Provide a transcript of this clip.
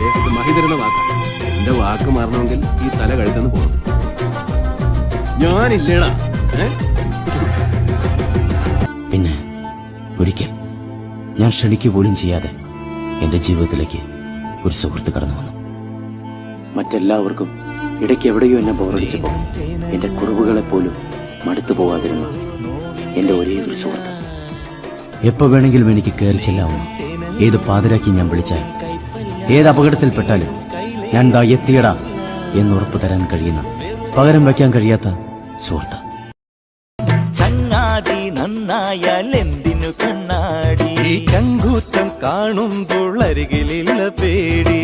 അദ്ദേഹത്തിന്റെ മഹി തരുന്ന വാക്കാണ് എന്റെ വാക്ക് മാറണമെങ്കിൽ ഈ തല കഴുത്തുനിന്ന് പോകണം ഞാനില്ലേടാ. പിന്നെ ഒരിക്കൽ ഞാൻ ക്ഷണിക്കുപോലും ചെയ്യാതെ എന്റെ ജീവിതത്തിലേക്ക് ഒരു സുഹൃത്ത് കടന്നു വന്നു. മറ്റെല്ലാവർക്കും ഇടയ്ക്ക് എവിടെയോ എന്നെ ബോറടിച്ചപ്പോൾ എന്റെ കുറവുകളെ പോലും മടുത്തു പോവാതിരുന്ന എന്റെ ഒരേ ഒരു സുഹൃത്ത്. എപ്പോ വേണമെങ്കിലും എനിക്ക് കയറി ചെല്ലാവുന്നു. ഏത് പാതിരാക്കി ഞാൻ വിളിച്ചാൽ ഏത് അപകടത്തിൽപ്പെട്ടാലും ഞാൻ ദാ എത്തിയടാ എന്ന് ഉറപ്പ് തരാൻ കഴിയുന്ന പകരം വയ്ക്കാൻ കഴിയാത്ത സുഹൃത്ത്. ചങ്ങാതി നന്നായാൽ എന്തിനു കണ്ണാടി? ചങ്കൂറ്റം കാണുമ്പോൾ അരികിലില്ല പേടി.